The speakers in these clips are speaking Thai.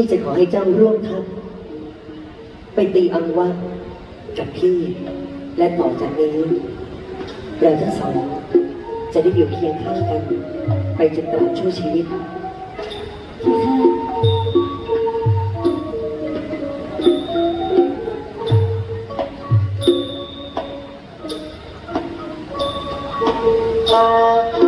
พี่จะขอให้เจ้าร่วมทัพไปตีอังวะกับพี่ และต่อจากนี้เราทั้งสอง จะได้อยู่เคียงข้างกัน ไปจนตราบชั่วชีวิตทะเลเ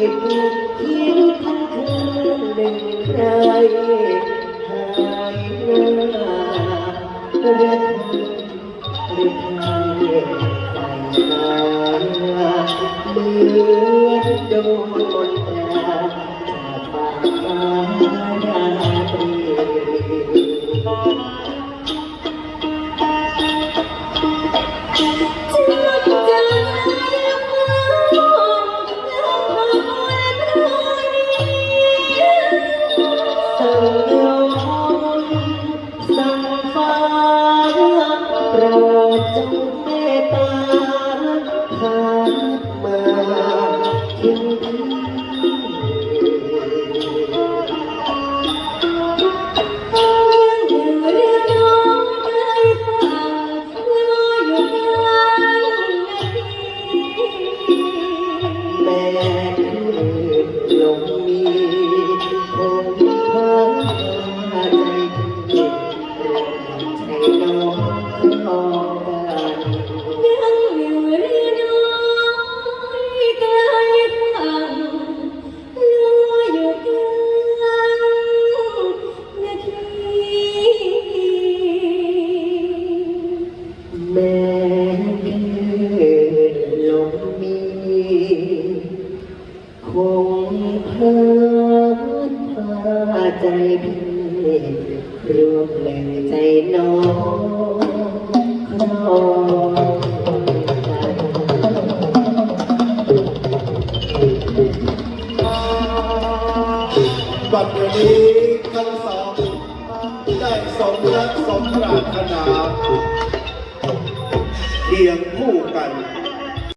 วันผิดคิดทั้งคืนหนึ่งใครหายหน้าเรืองเรือไทยไปหาเหมือนโดนตาจากฟ้า สั่งฟ้าโปรดจงเมตตา คงเพลินพาใจพี่รวมแรงใจน้องครองบัดเดี๋ยวนี้ทั้งสองได้สมรักสมปรารถนาเคียงคู่กัน